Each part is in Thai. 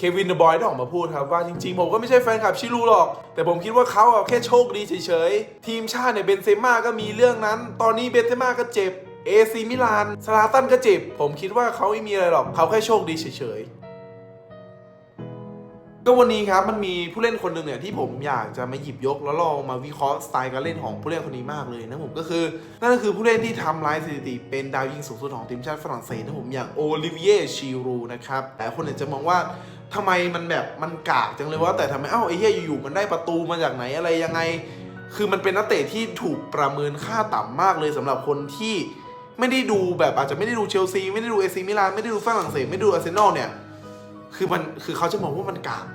เควินเดอะบอยได้ออกมาพูดครับว่าจริงๆ ผมก็ไม่ใช่แฟนคลับชิลูหรอก แต่ผมคิดว่าเขาอะแค่โชคดีเฉยๆ ทีมชาติเนี่ยเบนเซม่าก็มีเรื่องนั้น ตอนนี้เบนเซม่าก็เจ็บเอซีมิลานซาลาตันก็เจ็บ ผมคิดว่าเขาไม่มีอะไรหรอกเขาแค่โชคดีเฉยๆ ก็วันนี้ครับมันมีผู้เล่นคนหนึ่งเนี่ยที่ผมอยากจะมาหยิบยกแล้วลองมาวิเคราะห์สไตล์การเล่นของผู้เล่นคนนี้มากเลยนะผมก็คือ นั่นก็คือผู้เล่นที่ทำลายสถิติเป็นดาวยิงสูงสุดของทีมชาติฝรั่งเศสนะผมอย่างโอลิเวียชีรูนะครับแต่คนเนี่ยจะมองว่า ทำไมมันแบบมันกากจังเลยว่าแต่ทำไมเอ้าไอ้เหี้ยอยู่ๆมันได้ประตูมาจากไหนอะไรยังไง คือมันเป็นนักเตะที่ถูกประเมินค่าต่ำมากเลยสำหรับคนที่ไม่ได้ดูแบบอาจจะไม่ได้ดูเชลซีไม่ได้ดูเอซีมิลานไม่ได้ดูฝรั่งเศสไม่ได้ดูอาร์เซนอลเนี่ยคือมันคือเขาจะมองว่ามันกาก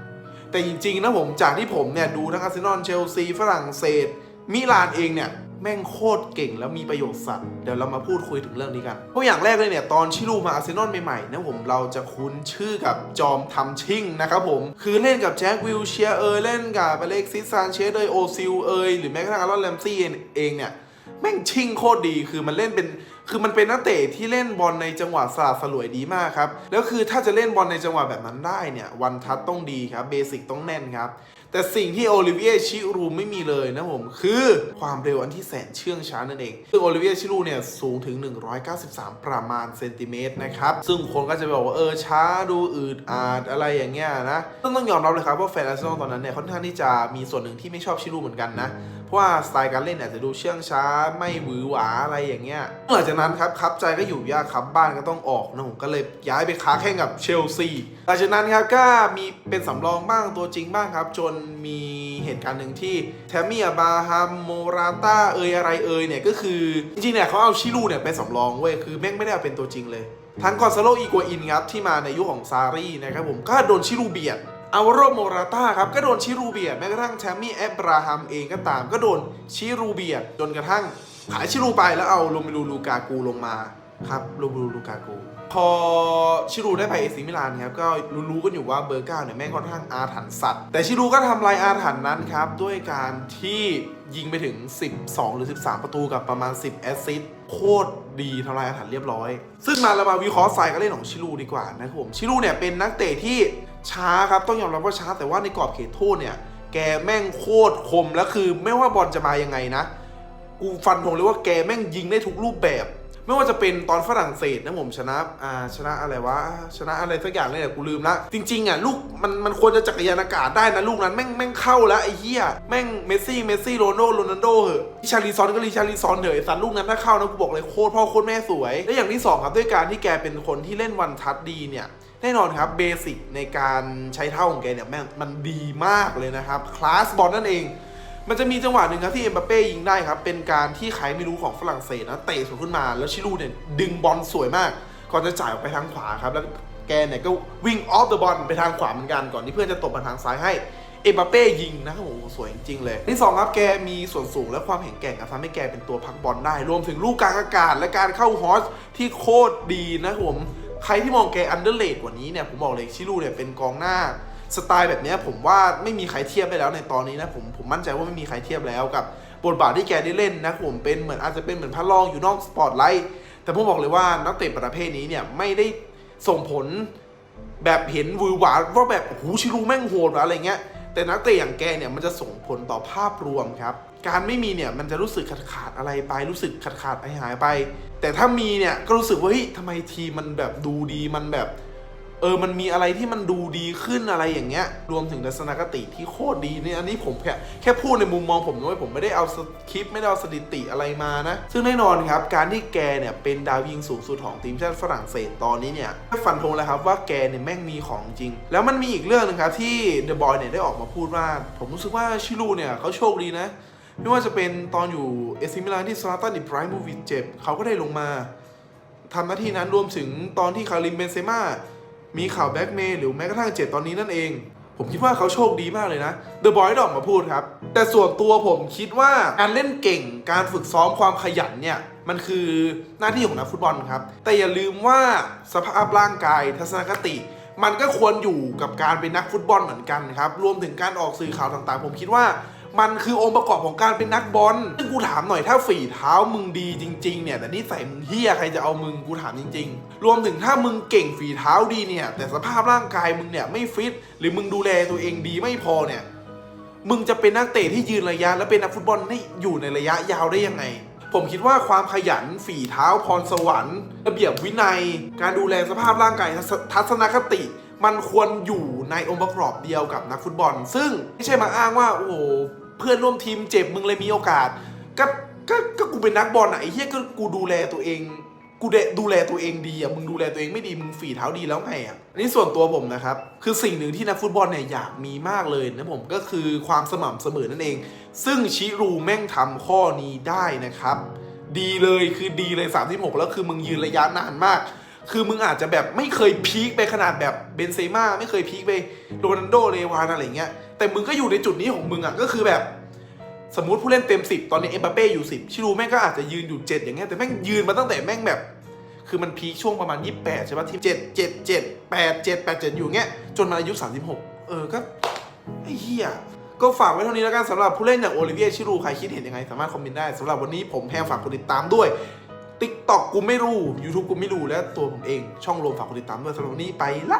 แต่จริงๆนะผมจากที่ผมเนี่ยดูทั้งอาร์เซนอลเชลซีฝรั่งเศสมิลานเองเนี่ย แม่งโคตรเก่งแล้วมีประโยชน์สัตว์เดี๋ยวเรามาพูดคุยถึงเรื่องนี้กันเพราะอย่างแรกเลยเนี่ยตอนชิลูมาอาร์เซนอลใหม่ๆนะผมเราจะคุ้นชื่อกับจอมทำชิ่งนะครับผมคือเล่นกับแจ็ควิลเชียเอยเล่นกับอเล็กซิสซานเชสเอยโอซิลเอยหรือแม้กระทั่งอารอนแรมซี่เองเนี่ยแม่งชิ่งโคตรดีคือมันเล่นเป็นคือมันเป็นนักเตะที่เล่นบอลในจังหวะสลัดสลวยดีมากครับ แล้วคือถ้าจะเล่นบอลในจังหวะแบบนั้นได้เนี่ยวันทัศต้องดีครับเบสิกต้องแน่นครับ แต่สิ่งที่โอลิเวียชิรูไม่มีเลยนะผม คือความเร็วอันที่แสนเชื่องช้านั่นเอง ซึ่งโอลิเวียชิรูเนี่ยสูงถึง 193 ประมาณเซนติเมตรนะครับ ซึ่งคนก็จะบอกว่าเออช้าดูอืดอาดอะไรอย่างเงี้ยนะซึ่งต้องยอมรับเลยครับว่าแฟนอาร์เซนอลตอนนั้นเนี่ยค่อนข้างที่จะมีส่วนหนึ่งที่ไม่ชอบชิรูเหมือนกันนะเพราะว่าสไตล์การเล่นเนี่ยจะดูเชื่องช้าไม่หวือหวาอะไรอย่างเงี้ยหลังจากนั้นครับครับใจก็อยู่ยากครับบ้านก็ต้องออกนะผมก็เลยย้ายไปค้าแข่งกับเชลซีหลังจากนั้นครับก็มีเป็นสำรองบ้างตัวจริงบ้างครับ จนมีเหตุการณ์หนึ่งที่แทมมี่อาบาฮัมโมราต้าเอยอะไรเอยเนี่ยก็คือ จริงๆเนี่ยเขาเอาชิลูเนี่ยไปสำรองเว้ยคือแม่งไม่ได้เอาเป็นตัวจริงเลย ทั้งกอนซาโลอีกัวอินครับที่มาในยุคของซารีนะครับผมก็โดนชิลูเบียดอาโรโมราต้าครับก็โดนชิรูเบียดแม้กระทั่งแชมมี่แอบราฮัมเองก็ตาม ก็โดนชิรูเบียดจนกระทั่งขายชิรูไปแล้วเอาโรเมลูลูกากูลงมา ครับโรเมลูลูกากูพอชิรูได้ไปเอซิมิลานครับก็รู้ๆกันอยู่ว่าเบอร์เก้าเนี่ยแม่งค่อนข้างอาถรรพ์สัตว์ แต่ชิรูก็ทำลายอาถรรพ์นั้นครับ ด้วยการที่ยิงไปถึง 12 หรือ 13 ประตูกับประมาณ 10 แอสซิสต์โคตรดีทำลายอาถรรพ์เรียบร้อย ซึ่งมาเรามาวิเคราะห์สายการเล่นของชิรูดีกว่านะครับผมชิรูเนี่ยเป็นนักเตะที่ช้าครับต้องยอมรับว่าช้าแต่ว่าในกรอบเขตโทษเนี่ยแกแม่งโคตรคมแล้วคือ ไม่ว่าบอลจะมายังไงนะ กูฟันธงเลยว่าแกแม่งยิงได้ทุกรูปแบบ ไม่ว่าจะเป็นตอนฝรั่งเศสนะผมชนะอ่าชนะอะไรวะชนะอะไรสักอย่างเลยเนี่ยกูลืมละจริงๆอะลูกมันมันควรจะจักรยานอากาศได้นะลูกนั้นแม่งแม่งเข้าแล้วไอ้เหี้ยแม่งเมสซี่เมสซี่โรนลโดโรนัลโดเหอะลิชาริซอนก็ลิชาริซอนเถอะไอ้สัตว์ลูกนั้นถ้าเข้านะกูบอกเลยโคตรพ่อโคตรแม่สวยและอย่างที่สองครับด้วยการที่แกเป็นคนที่เล่นวันทัดดีเนี่ยแน่นอนครับเบสิกในการใช้เท้าของแกเนี่ยแม่งมันดีมากเลยนะครับคลาสบอลนั่นเอง มันจะมีจังหวะหนึ่งครับที่เอ็มบัปเป้ยิงได้ครับ เป็นการที่ใครไม่รู้ของฝรั่งเศสนะเตะสวนขึ้นมา แล้วชิลูเนี่ยดึงบอลสวยมาก ก่อนจะจ่ายออกไปทางขวาครับ แล้วแกเนี่ยก็วิ่งออฟเดอะบอลไปทางขวาเหมือนกันก่อนที่เพื่อนจะตบมาทางซ้ายให้เอ็มบัปเป้ยิงนะครับโอ้โหสวยจริงๆเลยที่สองครับแกมีส่วนสูงและความแข็งแกร่งครับทำให้แกเป็นตัวพักบอลได้ รวมถึงลูกกลางอากาศ และการเข้าฮอสที่โคตรดีนะครับผมใครที่มองแกอันเดอร์เลดกว่านี้เนี่ยผมบอกเลยชิลูเนี่ยเป็นกองหน้า สไตล์แบบนี้ผมว่าไม่มีใครเทียบได้แล้วในตอนนี้นะผมผมมั่นใจว่าไม่มีใครเทียบแล้วกับบทบาทที่แกได้เล่นนะผมเป็นเหมือนอาจจะเป็นเหมือนพระรองอยู่นอกสปอตไลท์แต่ผมบอกเลยว่านักเตะประเภทนี้เนี่ยไม่ได้ส่งผลแบบเห็นวือหวาว่าแบบโอ้โหชิลูแม่งโหดอะไรเงี้ยแต่นักเตะอย่างแกเนี่ยมันจะส่งผลต่อภาพรวมครับ การไม่มีเนี่ยมันจะรู้สึกขาดขาดอะไรไป รู้สึกขาดขาดหายหายไป แต่ถ้ามีเนี่ยก็รู้สึกว่าเฮ้ยทำไมทีมมันแบบดูดีมันแบบ เออมันมีอะไรที่มันดูดีขึ้นอะไรอย่างเงี้ย รวมถึงทัศนคติที่โคตรดีเนี่ยอันนี้ผมแค่แค่พูดในมุมมองผมด้วยผมไม่ได้เอาสคริปต์ไม่ได้เอาสถิติอะไรมานะ ซึ่งแน่นอนครับ การที่แกเนี่ยเป็นดาวยิงสูงสุดของทีมชาติฝรั่งเศสตอนนี้เนี่ยฟันธงแล้วครับว่าแกเนี่ยแม่งมีของจริง แล้วมันมีอีกเรื่องหนึงครับที่เดอะบอยเนี่ยได้ออกมาพูดว่า ผมรู้สึกว่าชิลูเนี่ยเขาโชคดีนะไม่ว่าจะเป็นตอนอยู่เอซิมิลานที่ซาลาตันอิบราฮิโมวิชเจ็บเขาก็ได้ลงมาทำหน้าที่นั้นรวมถึงตอนที่คาริมเบนเซม่า มีข่าวแบ็กเมย์หรือแม้กระทั่งเจ็ดตอนนี้นั่นเอง ผมคิดว่าเขาโชคดีมากเลยนะเดอะบอยได้ออกมาพูดครับ แต่ส่วนตัวผมคิดว่าการเล่นเก่งการฝึกซ้อมความขยันเนี่ยมันคือหน้าที่ของนักฟุตบอลครับ แต่อย่าลืมว่าสภาพร่างกายทัศนคติ มันก็ควรอยู่กับการเป็นนักฟุตบอลเหมือนกันครับ รวมถึงการออกสื่อข่าวต่างๆ ผมคิดว่า มันคือองค์ประกอบของการเป็นนักบอลซึ่งกูถามหน่อยถ้าฝีเท้ามึงดีจริงๆเนี่ยแต่นิสัยมึงเฮียใครจะเอามึงกูถามจริง ๆ รวมถึงถ้ามึงเก่งฝีเท้าดีเนี่ย แต่สภาพร่างกายมึงเนี่ยไม่ฟิต หรือมึงดูแลตัวเองดีไม่พอเนี่ยมึงจะเป็นนักเตะที่ยืนระยะ และเป็นนักฟุตบอลให้อยู่ในระยะยาวได้ยังไง ผมคิดว่าความขยันฝีเท้าพรสวรรค์ ระเบียบวินัย การดูแลสภาพร่างกายทัศนคติ มันควรอยู่ในองค์ประกอบเดียวกับนักฟุตบอล ซึ่งไม่ใช่มาอ้างว่าโอ้โห พื่อนร่วมทีมเจ็บมึงเลยมีโอกาส ก็ก็ก็กูเป็นนักบอลอะไอ้เหี้ยก็กูดูแลตัวเอง กูเดดูแลตัวเองดีอะมึงดูแลตัวเองไม่ดีมึงฝีเท้าดีแล้วไงอะอันนี้ส่วนตัวผมนะครับ คือสิ่งหนึ่งที่นักฟุตบอลเนี่ยอยากมีมากเลยนะผมก็คือความสม่ำเสมอนั่นเอง ซึ่งชิรูแม่งทำข้อนี้ได้นะครับ ดีเลยคือดีเลย 36 แล้วคือมึงยืนระยะนานมาก คือมึงอาจจะแบบไม่เคยพีคไปขนาดแบบเบนเซม่าไม่เคยพีคไปโรนัลโดเลวานอะไรเงี้ยแต่มึงก็อยู่ในจุดนี้ของมึงอะก็คือแบบ สมมติผู้เล่นเต็ม 10 ตอนนี้เอ็มบัปเป้อยู่ 10 ชิรูแม่งก็อาจจะยืนอยู่ 7 อย่างเงี้ยแต่แม่งยืนมาตั้งแต่แม่งแบบ คือมันพีคช่วงประมาณ 28 ใช่ป่ะที่7 7 7 8 7 8 7 อยู่เงี้ยจนมาอายุ 36 เออก็ไอ้เหี้ยก็ฝากไว้เท่านี้แล้วกันสำหรับผู้เล่นอย่างโอลิเวียชิรูใครคิดเห็นยังไง สามารถคอมเมนต์ได้สำหรับวันนี้ผมแพงฝากกดติดตามด้วย ติ๊กต็อกกูไม่รู้ YouTube กูไม่รู้และตัวผมเองช่องโรมฝากกดติดตามด้วยสำหรับวันนี้ไปละ